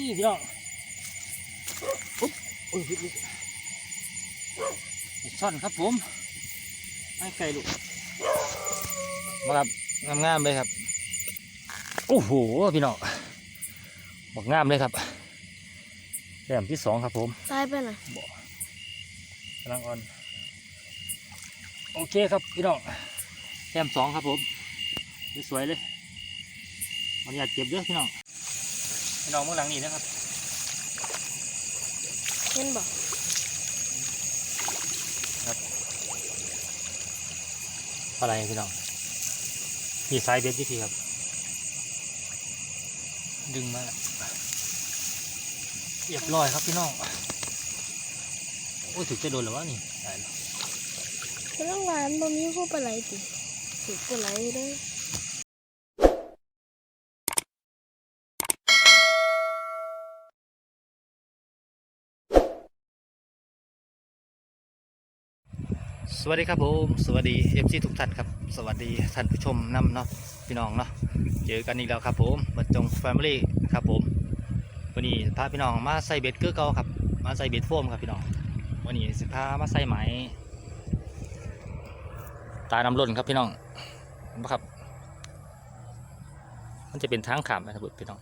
นี่พี่น้องปุ๊บโอ้ยลุกช่อนครับผมให้ไก่ลูกมาครับงามๆเลยครับโอ้โหพี่น้องบอกงามเลยครับแต้มที่สองครับผมซ้ายไปหน่อยกำลังอ่อนโอเคครับพี่น้องแต้มสองครับผมสวยๆเลยมันอยากเก็บเยอะพี่น้อง พี่น้องเมื่อหลังนี้นะครับเห็นบอกอะไรพี่น้องมีสายเบ็ดที่พี่ครับ ดึงมาแล้วเรียบร้อยครับพี่น้องโอ้ยถึกจะโดนหรือวะนี่ได้แล้วกำลังหวานบ่มีผู้ปลาไหลติถูกปลาไหลเด้อ สวัสดีครับผมสวัสดีเอฟซีทุกท่านครับ สวัสดีท่านผู้ชมน้ำเนาะพี่น้องเนาะเจอกันอีกแล้วครับผมบัดจงแฟมิลี่ครับผมวันนี้พาพี่น้องมาใส่เบ็ดเกือเก่าครับ มาใส่เบ็ดโฟมครับพี่น้องวันนี้สิพามาใส่ไหมตาน้ำล้นครับพี่น้องนะครับ มันจะเป็นทางขามนะครับพี่น้อง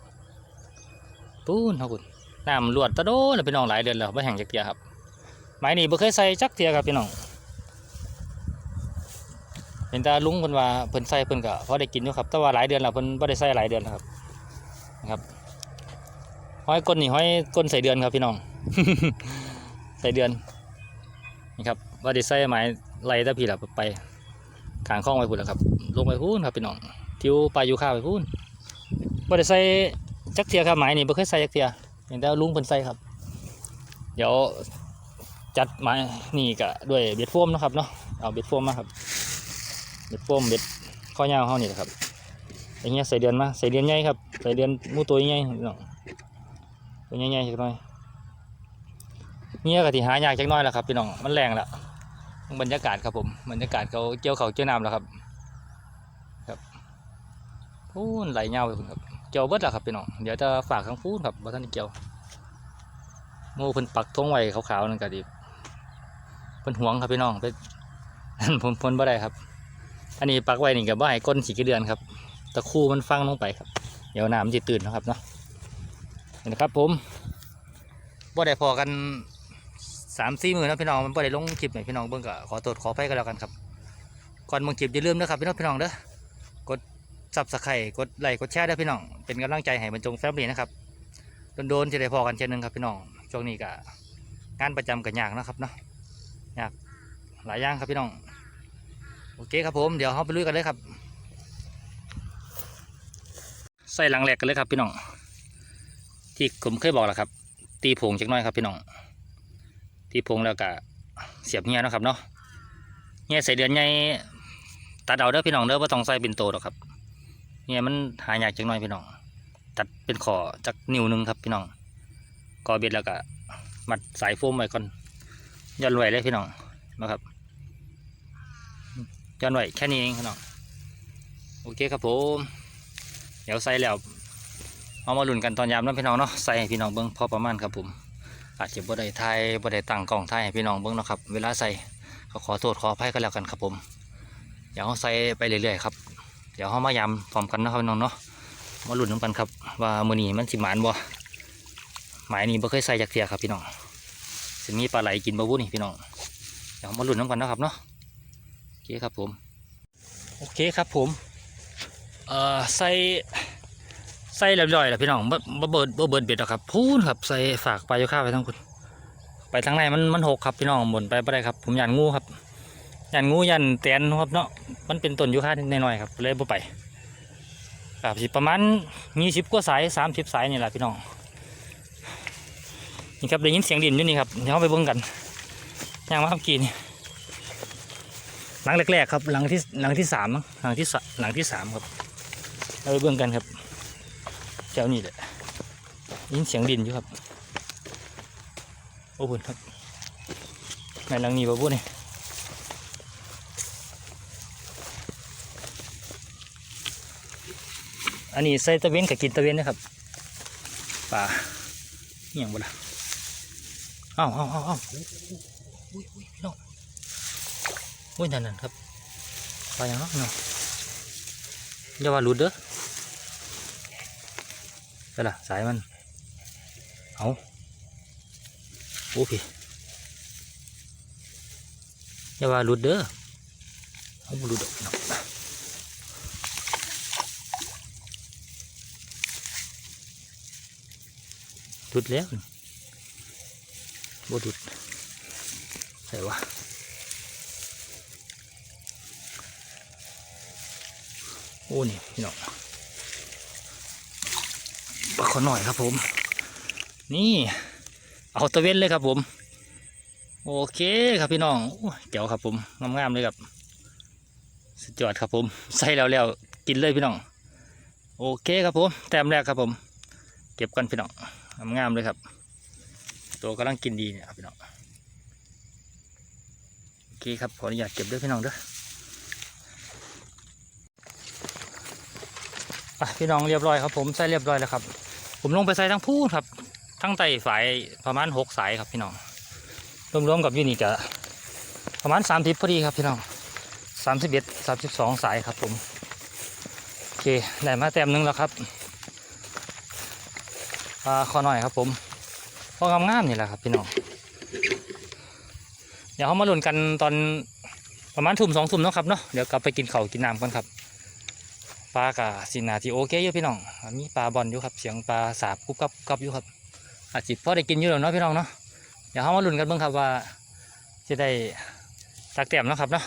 ปูนครับคุณน้ำลวดตะโดนพี่น้องหลายเดือนแล้วไม่แห้งจักเทียครับไม้นี่บ่เคยใส่จักเทียครับพี่น้อง เห็นตาลุงเพิ่นว่าเพิ่นใส่เพิ่นก็พอได้กินอยู่ครับ แต่ว่าหลายเดือนแล้วเพิ่นบ่ได้ใส่หลายเดือนแล้วครับนะครับห้อยก้นนี่ห้อยก้นใส่เดือนครับพี่น้อง ใส่เดือนนี่ครับว่าได้ใส่หมายไล่ตะพี่ล่ะไปกางคลองไปพุ่นแล้วครับ ลงไปพุ่นครับพี่น้องทิวปลาอยู่ข้าวไปพุ่นบ่ได้ใส่จักเทียครับหมายนี่บ่เคยใส่จักเทียเห็นแต่ลุงเพิ่นใส่ครับ เดี๋ยวจัดหมายนี่ก็ด้วยเบ็ดโฟมนะครับเนาะเอาเบ็ดโฟมมาครับ เบ็ดโฟมเบ็ดข้อยาวเขานี่แหละครับอย่างเงี้ยใส่เดือนมาใส่เดือนใหญ่ครับใส่เดือนมูตัวใหญ่น้องตัวใหญ่ๆจักหน่อยเนี่ยก็ที่หายากจักหน่อยแหละครับพี่น้องมันแรงและบรรยากาศครับผมบรรยากาศเขาเกี่ยวเขาเกี่ยวน้ำแล้วครับครับพูนไหลเงาไปครับเกี่ยวเบิดแล้วครับพี่น้องเดี๋ยวจะฝากข้างพูนครับว่าท่านได้เกี่ยวมูเพิ่นปักทงไว้ขาวๆนั่นก็ดีเพิ่นหวงครับพี่น้องไปผมพ้นบ่ได้ครับ อันนี้ปักไว้นี่กับว่าให้ก้นสีกระเดือนครับ ตะคู่มันฟังลงไปครับ เดี๋ยวน้ำมันจะตื่นนะครับเนาะนี่นะครับผมบ่ได้พอกันสามสี่หมือนนะพี่น้องมันบ่ได้ลงคลิปให้พี่น้องเบิ่งก็ขอโทษขออภัยกันแล้วกันครับ ก่อนมึงคลิปอย่าลืมนะครับพี่น้องพี่น้องเด้อกดซับสไครต์กดไลค์กดแชร์เด้อพี่น้องเป็นกำลังใจให้บรรจงแฟมิลี่นะครับโดนๆจะได้พอกันเช่นนึงครับพี่น้องช่วงนี้ก็งานประจำกับยากนะครับเนาะยากหลายอย่างครับพี่น้อง โอเคครับผมเดี๋ยวเราไปลุยกันเลยครับ ใส่หลังแหลกกันเลยครับพี่น้อง ที่ผมเคยบอกแหละครับ ตีผงจักน้อยครับพี่น้อง ตีผงแล้วก็เสียบเงี้ยนะครับเนาะเงี้ยใส่เดือนใหญ่ตัดเอาเด้อพี่น้องเด้อว่าต้องใส่เป็นโตหรอกครับเงี้ยมันหายากจักน้อยพี่น้อง ตัดเป็นขอจากนิ้วหนึงครับพี่น้องกอเบ็ดแล้วก็มัดสายโฟมไว้ก่อนย่อนไว้เลยพี่น้องนะครับ จอนไว้แค่นี้เองครับน้องโอเคครับผม เดี๋ยวใส่แล้วเอามาลุ้นกันตอนยามน้ำพี่น้องเนาะใส่ให้พี่น้องเบิ้งพอประมาณครับผม อาจจะบ่ได้ทยบ่ได้ตั้งกล้องไทยให้พี่น้องเบิ้งเนาะครับเวลาใส่ก็ขอโทษขออภัยกันแล้วกันครับผมเดี๋ยวเราใส่ไปเรื่อยๆครับเดี๋ยวเรามายามพร้อมกันนะครับพี่น้องเนาะมาลุ้นน้ำกันครับ ว่ามือนีมันสิหมานบ่หมายนี้บ่เคยใส่จักเทียครับพี่น้องสิมีปลาไหลกินบ่บุนี่พี่น้องเดี๋ยวมาลุ้นน้ำกันนะครับเนาะ เคครับผม โอเคครับผมเอ่อใส่ใส่เรียบร้อยแล้วพี่น้องบ่เบิดบ่เบิดเบ็ดหรอกครับพูนครับใส่ฝากปลาโยค่าไปทั้งคุณไปทางในมันมันหกครับพี่น้องบนไปไม่ได้ครับ ผมยันงูครับยันงูยันแตนครับเนาะมันเป็นต้นยูคาหน่อยครับเลยบ่ไปครับสิประมาณยี่สิบกว่าสายสามสิบสายนี่แหละพี่น้องนี่ครับได้ยินเสียงดินอยู่นี่ครับเดี๋ยวไปเบิ่งกันย่างมาครับกีนี่ หลังแรกๆครับหลังที่หลังที่สามหลังที่หลังที่สามครับเราไปเบื้องกันครับเจ้านี่แหละยินเสียงดินอยู่ครับโอ้โหครับในหลังนี้บ่พูดนี่อันนี้ใส่ตะเวนกับกินตะเวนนะครับป่าเหี่ยงบ่ละอ้าเอ้าเอ้าเอ้าอุ้ยอุ้ยพี่น้อง อุ้ยนั่นนั่นครับไปยังเนาะเนาะอย่าว่าหลุดเด้อไปล่ะสายมันเอาโอ้พี่อย่าว่าหลุดเด้อเอาบ่หลุดดอกพี่น้องหลุดแล้วนี่บ่หลุดใส่วะ โอ้นี่พี่น้องปลาขอหน่อยครับผม นี่เอาตะเวนเลยครับผม โอเคครับพี่น้องโอ้ยเจ๋วครับผมงามๆเลยครับสุดยอดครับผมใส่แล้วแล้วกินเลยพี่น้อง โอเคครับผม แต้มแรกครับผม เก็บกันพี่น้องงามๆเลยครับ ตัวกำลังกินดีเนี่ยพี่น้องโอเคครับขออนุญาตเก็บด้วยพี่น้องเด้อไป พี่น้องเรียบร้อยครับผมใส่เรียบร้อยแล้วครับ ผมลงไปใส่ทั้งพูนครับ ทั้งไต่ฝายประมาณหกสายครับพี่น้องรวมๆกับยูนิกะประมาณสามทิพพอดีครับพี่น้องสามสิบเอ็ดสามสิบสองสายครับผมโอเคได้มาแต้มหนึงแล้วครับปลาคอหน่อยครับผมพองามๆนี่แหละครับพี่น้องเดี๋ยวเขามาลุ้นกันตอนประมาณทุ่มสองทุ่มนะครับเนาะเดี๋ยวกลับไปกินข้าวกินน้ำกันครับ ปลากะสินาที่โอเคอยู่พี่น้อง มีปลาบอลอยู่ครับ เสียงปลาสาบกุบกับกับอยู่ครับ อาจจะพอได้กินอยู่แล้วเนาะพี่น้องเนาะ เดี๋ยวเขามาลุ้นกันเบ้างครับว่าจะได้ตักแต้มเนาะครับเนาะ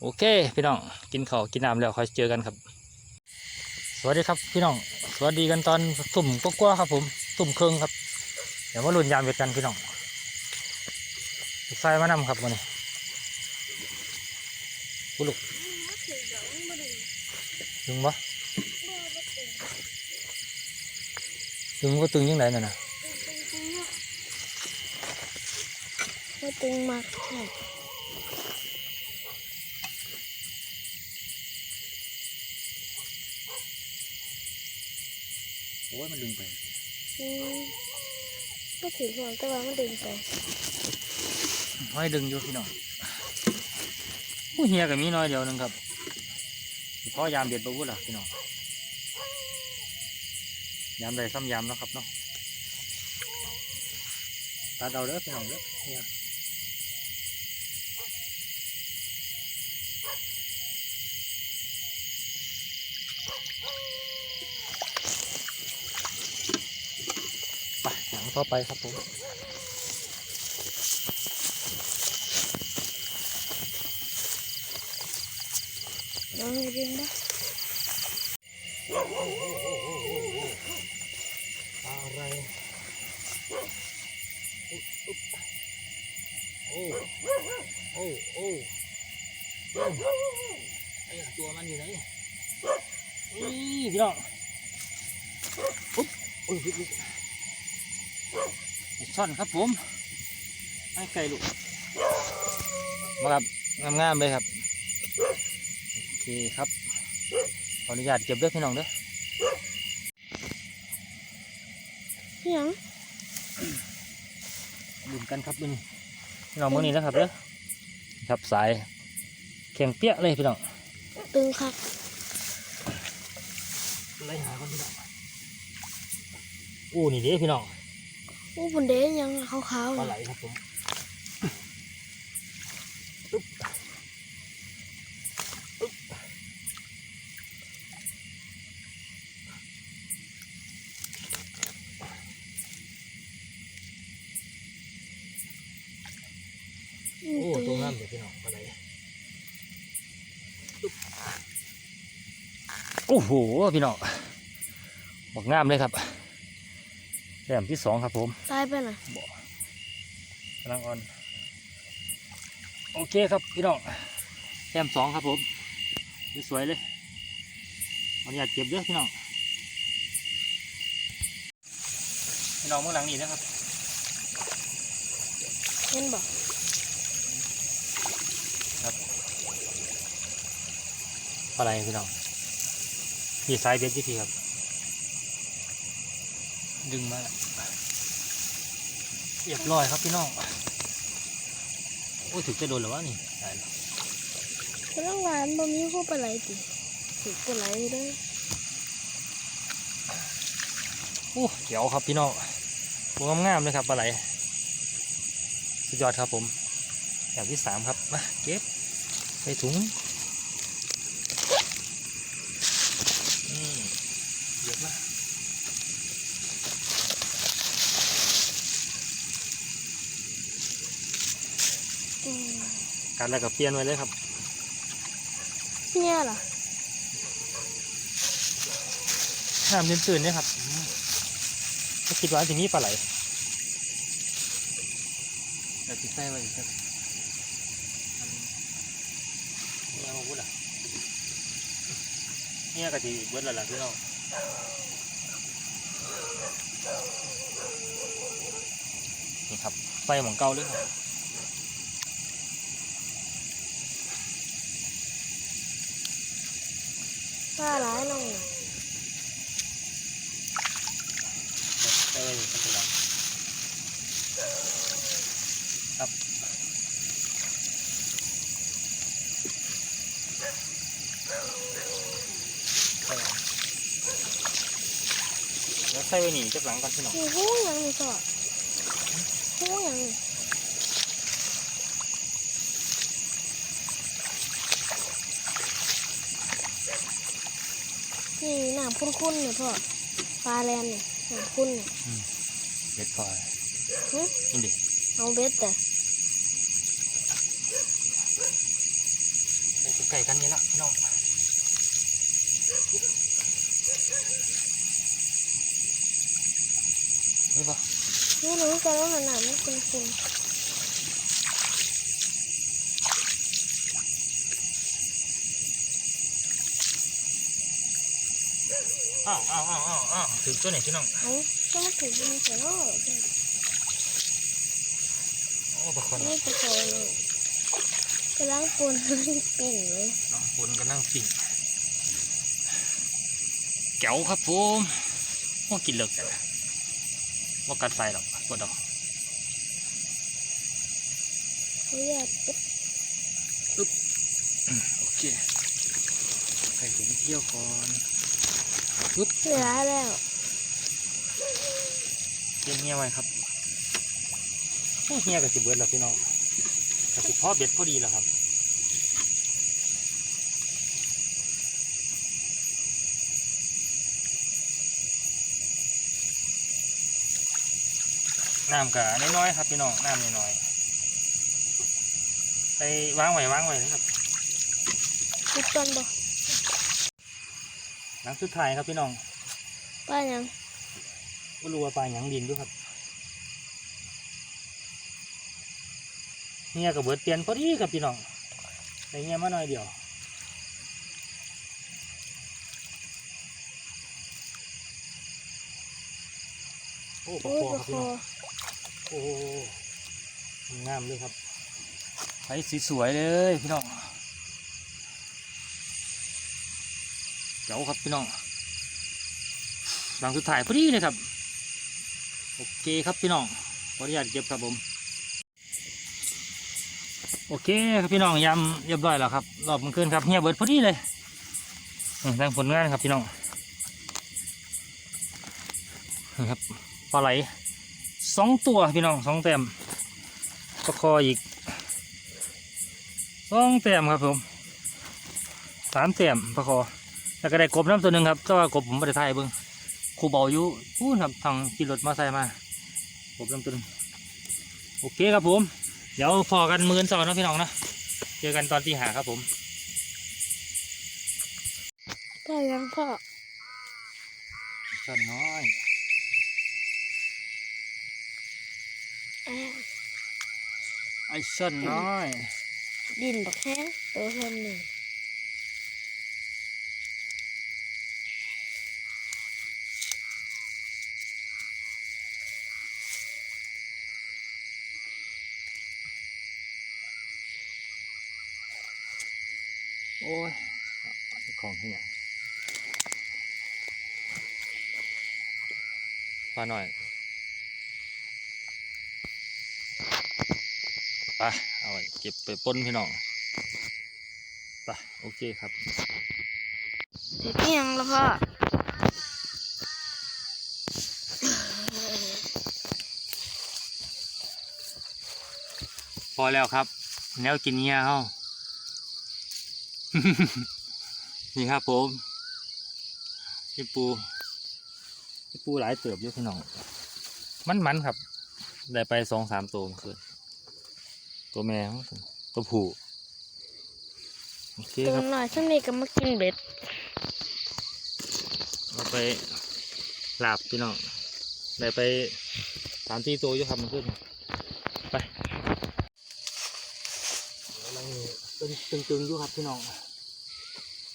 โอเคพี่น้อง กินข้าวกินน้ำแล้วค่อยเจอกันครับ สวัสดีครับพี่น้อง สวัสดีกันตอนตุ่มก็กว่าๆครับผม ตุ่มเครื่องครับ เดี๋ยวมาลุ้นยามเวทกันพี่น้องใส่มานำครับวันนี้บุลุก ตึงปะตึงก็ตึงยังไงน่ะนะไม่ตึงมากใช่โอ้ยมันดึงไปอืมก็ถือห่วงแต่ว่ามันดึงไปห้อยดึงอยู่พี่น้องผู้เฮียก็มีน้อยเดียวหนึงครับ พ่อยามเด็ดบะวุ้ล่ะพี่น้องยามใดซ้ำยามนะครับเนาะตาเดาเด้อพี่น้องเด้อเฮียไปหลังต่อไปครับผม น้องดึงปะอะไรโอ้โอ้โอ้ไอ้ตัวมันอยู่ไหนนี่พี่น้องปุ๊บโอ้ยลุกช่อนครับผมให้ไก่ลูกมาครับงามๆเลยครับ เคครับขออนุญาตเก็บด้วยพี่น้องเด้ออิหยังดุนกันครับดุนพี่น้องมือนี้นะครับเด้อครับสายแข็งเปี้ยเลยพี่น้องตึงคักไล่หาคนพี่น้องโอ้นี่เด้พี่น้องอู้บนเดยยังขาวๆปอลายู่ไหลครับผมอึ๊บอึ๊บ อืม โอ้ ตั ตัว ว งามเลยพี่น้องปลาไหลอึ๊บ โอ้โหพี่น้องบอกงามเลยครับแหลมที่สองครับผมตายไปน่ะกำลังอ่อน โอเคครับพี่น้องแต้มสองครับผมสวยๆเลยขออนุญาตเก็บเยอะพี่น้องพี่น้องเมื่อหลังนี้นะครับเห็นบอกอะไรพี่น้อง มีสายเบ็ดที่พี่ครับ ดึงมาแล้วเรียบร้อยครับพี่น้อง โอ้ยถึกจะโดนหรือวะนี่ตายแล้วกำลังหวานบ่มีคู่ปลาไหลติถือปลาไหลเลยโอ้เดี๋ยวครับพี่น้องตัวงามๆเลยครับปลาไหลสุดยอดครับผมอย่างที่สามครับมาเก็บใส่ถุงอืมเยอะมาก อืม การแล้วก็เปลี่ยนไว้เลยครับ เนี่ยเหรอน้ำตื่นๆเนี่ยครับอืมก็คิดว่าจะมีปลาไหลเราติดใส่ไว้อีกครับเนี่ยมาพูดอะเนี่ยก็จะเบิดแล้วล่ะพี่น้องนี่ครับไฟหมองเก่าเลยครับ ปลาไหลน้องใส่ไว้อีกครับพี่น้องครับใส่ไว้แล้วใส่ไว้หนีจากหลังก่อนพี่น้อง มีหูยังมีสอดหูยังนี่ นี่น้ำคุ้นๆเนี่ยพ่อปลาแลนเนี่ยน้ำคุ้นเนี่ยเบ็ดพอหึนี่ดิเอาเบ็ดแต่ใกล้ๆกันนี่ละพี่น้องนี่ปะนี่รู้กันว่าขนาดมันคุ้นอ้ อ้าวอ้าวอ้าวอ้าวถึงตัวไหนพี่น้องๆเอาก็มาถึงมันจะรอดโอ้ปลาคอนนี่ตะโกนเลยกำลังปนปิ่งเลยน้องฝนกำลังปิ่งแก้วครับผมโอ้กินเลิกแต่ว่ากัดไฟหรอกปวดดอกเขาอยากจะโอเคใส่ถุงเที่ยวก่อน ปึ๊บเหลือแล้วเฮียเฮียไว้ครับโอ้เฮียกับสิเบิร์ดแล้วพี่น้องกับสิพ่อเบ็ดพอดีแล้วครับน้ำกะน้อยๆครับพี่น้องน้ำน้อยๆไปวางไว้วางไว้นะครับติดต้นบ่ หลังสุดท้ายครับพี่น้องป้ายังก็รู้ว่าปลาหยังดินด้วยครับเงียกับเบิดเปลี่ยนพอดีครับพี่น้องใส่เงียมาหน่อยเดียวโอ้ปลาโอ้ยคอปคลารับคพี่อน้องโอ้งามเลยครับไฟสีสวยเลยพี่น้อง เจ๋วครับพี่น้องหลังสุดท้ายพอดีเลยครับ โอเคครับพี่น้องขออนุญาตเก็บครับผม โอเคครับพี่น้องยำเรียบร้อยแล้วครับ รอบมันขึ้นครับเฮียเบิดพอดีเลยอืมแรงผลงานครับพี่น้องนะครับปลาไหลสองตัวพี่น้องสองแต้มประคออีกสองแต้มครับผมสามแต้มประคอ แล้วก็ได้กบน้ำตัวหนึ่งครับแต่ว่ากบผมไม่ได้ถ่ายเบิ้งครูเบาอยู่พูดครับทางขี่รถมาใส่มากบน้ำตัวหนึงโอเคครับผม เดี๋ยวพอกันมือนสอนนะพี่น้องนะเจอกันตอนที่หาครับผมป้ายังพ่อส่วนน้อยแอะไอ้ส่วนน้อย ดินบักแห้งตัวคนหนึ่ง โอ้ย ของที่ไหนปลาหน่อยเอาไว้เก็บไปปนพี่น้องไปโอเคครับเด็กนี่ยังแล้วพ่อพอแล้วครับ แล้วกินเงี้ยเฮา นี่ครับผมพี่ปูพี่ปูหลายเติบอยู่พี่น้องมันมันๆครับ ได้ไปสองสามตัวเมื่อคืนตัวแม่ของผมตัวผู้โอเคตัวครับหน่อยช่วงนี้ก็มากินเบ็ดเราไปหลาบพี่น้องได้ไปสามที่ตัวอยู่ครับเมันขึ้นไปกำลังตึงตึงตึงๆอยู่ครับพี่น้อง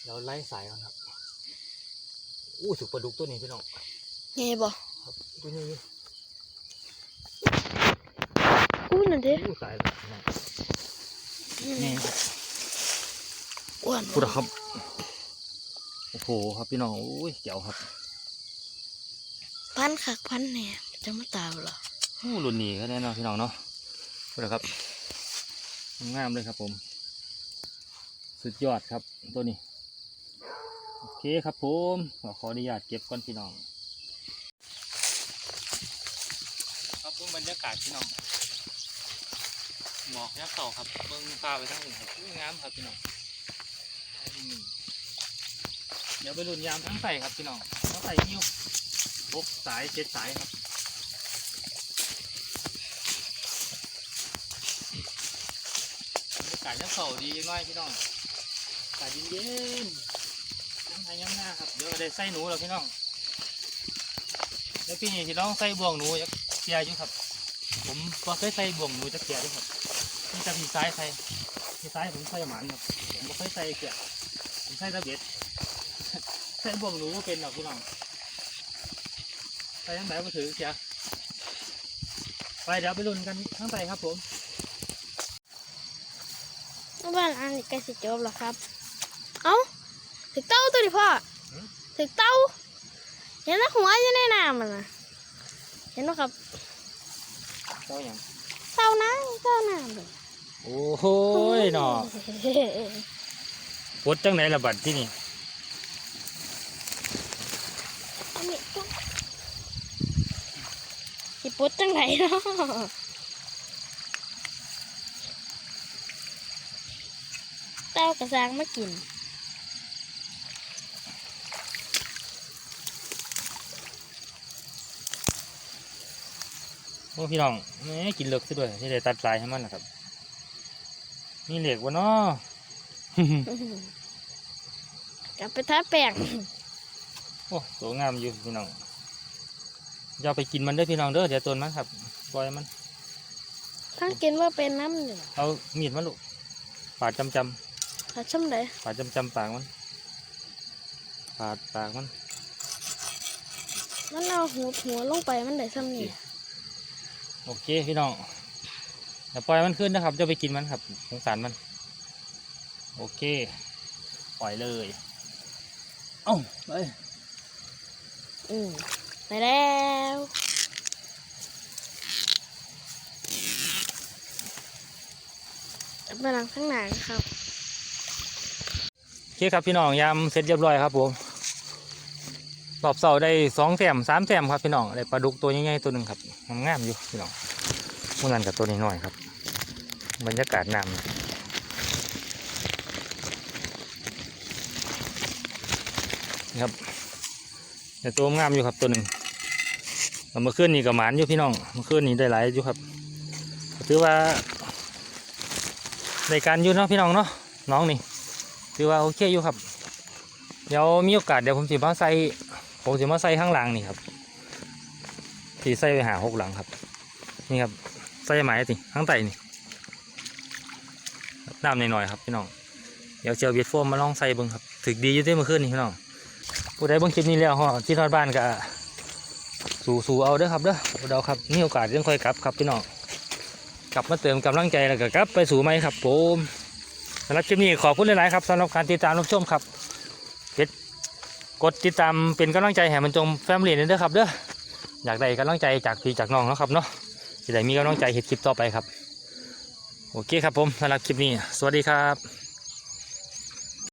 เราไล่สายกันครับ อู้ถูกปลาดุกตัวนี้พี่น้องไงบ่ครับตัวนี้อู้นั่นเด้อู้สายเลยพี่น้องนี่ครับอ้วนพูดครับ โอ้โหครับพี่น้องอุ้ยเจ๋วครับ พันคักพันแหน่จะมาตามเหรออู้รุ่นนี้ก็แน่นอนพี่น้องเนาะพูดครับงามเลยครับผม สุดยอดครับตัวนี้ โอเคครับผมขอขออนุญาตเก็บก่อนพี่น้อง ครับผมบรรยากาศพี่น้องหมอกยักษ์เต่าครับเบิ่งฟ้าไปทั้งอื่นครับอุ้ยงามครับพี่น้องเดี๋ยวไปลุนยามทั้งใส่ครับพี่น้องทั้งใส่ยิ้วหกสายเจ็ดสายครับบรรยากาศยักษ์เต่าดีน้อยพี่น้องอากาศเย็นๆ น้ยน้ำหน้าครับ เดี๋ยวได้ใส่หนูแล้วพี่น้องแล้วปีนี้ที่น้องใส่บ่วงหนูยักเสียอยู่ครับ ผมบ่เคยใส่บ่วงหนูจักเสียด้วยครับมีแต่พี่ซ้ายใส่พี่ซ้ายผมใส่หมันครับผมบ่เคยใส่เสียผมใส่ตะเบ็ดใส่บ่วงหนูบ่เป็นหรอกพี่น้องใส่ยังไงมาถือเสียไปเดี๋ยวไปลุ้นกันข้างใต้ครับผมบ้านอันนี้กล้สิจบแล้วครับ เอ้าถึกเต้า ดิพ่อถึกเต้าเห็นแล้วหัวอยู่ในน้ำมันนะเห็นไหมครับเจ้าอย่างเต้าน้ำเต้าน้ำเลยโอ้โหหนอปดจังไหนระบัดที่นี่อันนี้ก็สิปุดจังไหนเนาะเต้ากระซางมากิน โอ้พี่น้องแหม่กินเลือกซะด้วยที่ได้ตัดสายให้มันนะครับมีเหล็กวะเนาะกลับไปท้าแป้งโอ้สวยงามอยู่พี่น้องอย่าไปกินมันเด้อพี่น้องเด้อเดี๋ยวตัวมันครับปล่อยมันทั้งกินว่าเป็นน้ำอยู่เอามีดมาลูกปาดจำจถ้าช่ำไดำปาดจำจำปากมันปาดปากมันมันเอาหัวหัวลงไปมันได้ซ้ำนี่ โอเคพี่น้องอย่าปล่อยมันขึ้นนะครับจะไปกินมันครับสงสารมัน โอเค ปล่อยเลยเอ้าไปอืมไปแล้วไปหลังข้างหน้าครับโอเคครับพี่น้องยำเสร็จเรียบร้อยครับผม รอบเสาได้สองแถมสามแถมครับพี่น้องได้ปลาดุกตัวใหญ่ๆตัวหนึ่งครับงามๆอยู่พี่น้องมื่อนั้นกับตัวนี้หน่อยครับ บรรยากาศน้ำนี่ครับแต่ตัวงามอยู่ครับตัวหนึ่งเมื่อคืนนี้กับหมานอยู่พี่น้องเมื่อคืนนี้ได้หลายอยู่ครับถือว่าในการอยู่เนาะพี่น้องเนาะน้องนี่ถือว่าโอเคอยู่ครับ เดี๋ยวมีโอกาสเดี๋ยวผมสิมาใส่ ผมสิมาใส่ข้างหลังนี่ครับที่ใส่ไปหาหกหลังครับ นี่ครับใส่ไหมติข้างใต้นี่น้ำหน่อยๆครับพี่น้องเดี๋ยวเจียวเวียดโฟมมาลองใส่เบิ้งครับถึกดีอยู่ที่เมื่อคืนนี่พี่น้องผู้ใดเบิ้งคลิปนี้แล้วฮะที่นอนบ้านก็สู่สู่เอาเด้อครับเด้อเอาเดาครับมีโอกาสยังค่อยกลับครับพี่น้องกลับมาเติมกำลังใจแล้วก็กลับไปสู่ไหมครับผมสำหรับคลิปนี้ขอบคุณหลายๆครับสำหรับการติดตามรับชมครับกด กดติดตามเป็นกำลังใจแห่มันจงแฟมเลียนเด้อครับเด้ออยากได้กำลังใจจากพี่จากน้องนะครับเนาะจะได้มีกำลังใจเห็ดคลิปต่อไปครับ โอเคครับผมสำหรับคลิปนี้ สวัสดีครับ